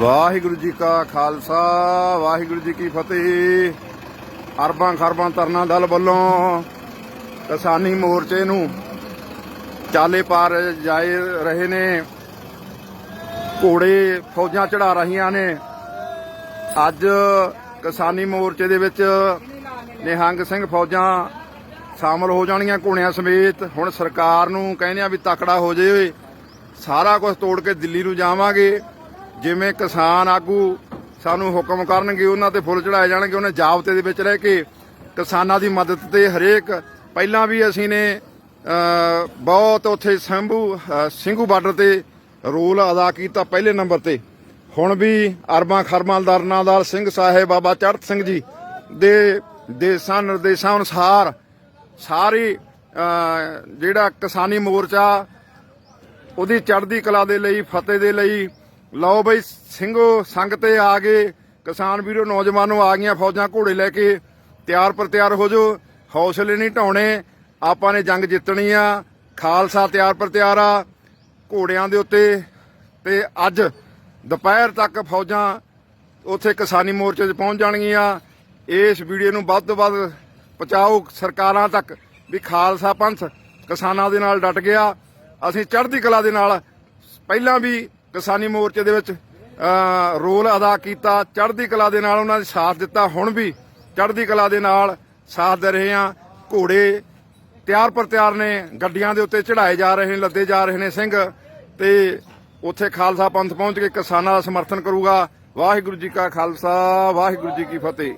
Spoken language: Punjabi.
ਵਾਹਿਗੁਰੂ ਜੀ ਕਾ ਖਾਲਸਾ, ਵਾਹਿਗੁਰੂ ਜੀ ਕੀ ਫਤਿਹ। ਅਰਬਾਂ ਖਰਬਾਂ ਤਰਨਾ ਦਲ ਵੱਲੋਂ ਕਿਸਾਨੀ ਮੋਰਚੇ ਨੂੰ ਚਾਲੇ ਪਾਰ ਜਾਏ ਰਹੇ ਨੇ। ਘੋੜੇ ਫੌਜਾਂ ਚੜਾ ਰਹੀਆਂ ਨੇ। ਅੱਜ ਕਿਸਾਨੀ ਮੋਰਚੇ ਦੇ ਵਿੱਚ ਨਿਹੰਗ ਸਿੰਘ ਫੌਜਾਂ ਸ਼ਾਮਲ ਹੋ ਜਾਣੀਆਂ ਘੋੜਿਆਂ ਸਮੇਤ। ਹੁਣ ਸਰਕਾਰ ਨੂੰ ਕਹਿੰਦੇ ਆ ਵੀ ਤਕੜਾ ਹੋ ਜੇ ਸਾਰਾ ਕੁਝ ਤੋੜ ਕੇ ਦਿੱਲੀ ਨੂੰ ਜਾਵਾਂਗੇ। ਜਿਵੇਂ ਕਿਸਾਨ ਆਗੂ ਸਾਨੂੰ ਹੁਕਮ ਕਰਨਗੇ ਉਹਨਾਂ ਤੇ ਫੁੱਲ ਚੜਾਏ ਜਾਣਗੇ ਉਹਨੇ ਜਾਬਤੇ ਦੇ ਵਿੱਚ ਰਹਿ ਕੇ ਕਿਸਾਨਾਂ ਦੀ ਮਦਦ ਤੇ ਹਰੇਕ ਪਹਿਲਾਂ ਵੀ ਅਸੀਂ ਨੇ ਬਹੁਤ ਉੱਥੇ ਸੰਭੂ ਅ, ਸਿੰਘੂ ਬਾਰਡਰ ਤੇ ਰੋਲ ਅਦਾ ਕੀਤਾ ਪਹਿਲੇ ਨੰਬਰ ਤੇ। ਹੁਣ ਵੀ ਅਰਬਾਂ ਖਰਮਾਂ ਦਰਨਾਦਾਰ ਸਿੰਘ ਸਾਹਿਬ ਬਾਬਾ ਚੜਤ ਸਿੰਘ ਜੀ ਦੇ ਦੇਸਾਂ ਨਿਰਦੇਸ਼ਾਂ ਅਨੁਸਾਰ ਸਾਰੀ ਜਿਹੜਾ ਕਿਸਾਨੀ ਮੋਰਚਾ ਉਹਦੀ ਚੜ੍ਹਦੀ ਕਲਾ ਦੇ ਲਈ ਫਤਿਹ ਦੇ ਲਈ ਲਓ ਬਈ, ਸਿੰਘੋ, ਸੰਗ ਤੇ ਆ ਗਏ। ਕਿਸਾਨ ਵੀਰੋ, ਨੌਜਵਾਨੋ ਆ ਗਈਆਂ, ਫੌਜਾਂ ਘੋੜੇ ਲੈ ਕੇ। ਤਿਆਰ ਪਰ ਤਿਆਰ ਹੋ ਜੋ ਹੌਸਲੇ ਨਹੀਂ ਢਾਉਣੇ। ਆਪਾਂ ਨੇ ਜੰਗ ਜਿੱਤਣੀ ਆ। ਖਾਲਸਾ ਤਿਆਰ ਪਰ ਤਿਆਰ ਆ ਘੋੜਿਆਂ ਦੇ ਉੱਤੇ। ਤੇ ਅੱਜ ਦੁਪਹਿਰ ਤੱਕ ਫੌਜਾਂ ਉੱਥੇ ਕਿਸਾਨੀ ਮੋਰਚੇ 'ਚ ਪਹੁੰਚ ਜਾਣਗੀਆਂ। ਇਸ ਵੀਡੀਓ ਨੂੰ ਵੱਧ ਤੋਂ ਵੱਧ ਪਹੁੰਚਾਓ। ਸਰਕਾਰਾਂ ਤੱਕ ਵੀ ਖਾਲਸਾ ਪੰਥ ਕਿਸਾਨਾਂ ਦੇ ਨਾਲ ਡਟ ਗਿਆ। ਅਸੀਂ ਚੜ੍ਹਦੀ ਕਲਾ ਦੇ ਨਾਲ ਪਹਿਲਾਂ ਵੀ ਕਿਸਾਨੀ ਮੋਰਚੇ ਦੇ ਵਿੱਚ ਰੋਲ ਅਦਾ ਕੀਤਾ। ਚੜ੍ਹਦੀ ਕਲਾ ਦੇ ਨਾਲ ਉਹਨਾਂ ਨੇ ਸਾਥ ਦਿੱਤਾ। ਹੁਣ ਵੀ ਚੜ੍ਹਦੀ ਕਲਾ ਦੇ ਨਾਲ ਸਾਥ ਦੇ ਰਹੇ ਆ ਘੋੜੇ ਤਿਆਰ ਪਰ ਤਿਆਰ ਨੇ, ਗੱਡੀਆਂ ਦੇ ਉੱਤੇ ਚੜਾਏ ਜਾ ਰਹੇ ਨੇ, ਲੱਦੇ ਜਾ ਰਹੇ ਨੇ ਸਿੰਘ। ਤੇ ਉੱਥੇ ਖਾਲਸਾ ਪੰਥ ਪਹੁੰਚ ਕੇ ਕਿਸਾਨਾਂ ਦਾ ਸਮਰਥਨ ਕਰੂਗਾ। ਵਾਹਿਗੁਰੂ ਜੀ ਕਾ ਖਾਲਸਾ, ਵਾਹਿਗੁਰੂ ਜੀ ਕੀ ਫਤਿਹ।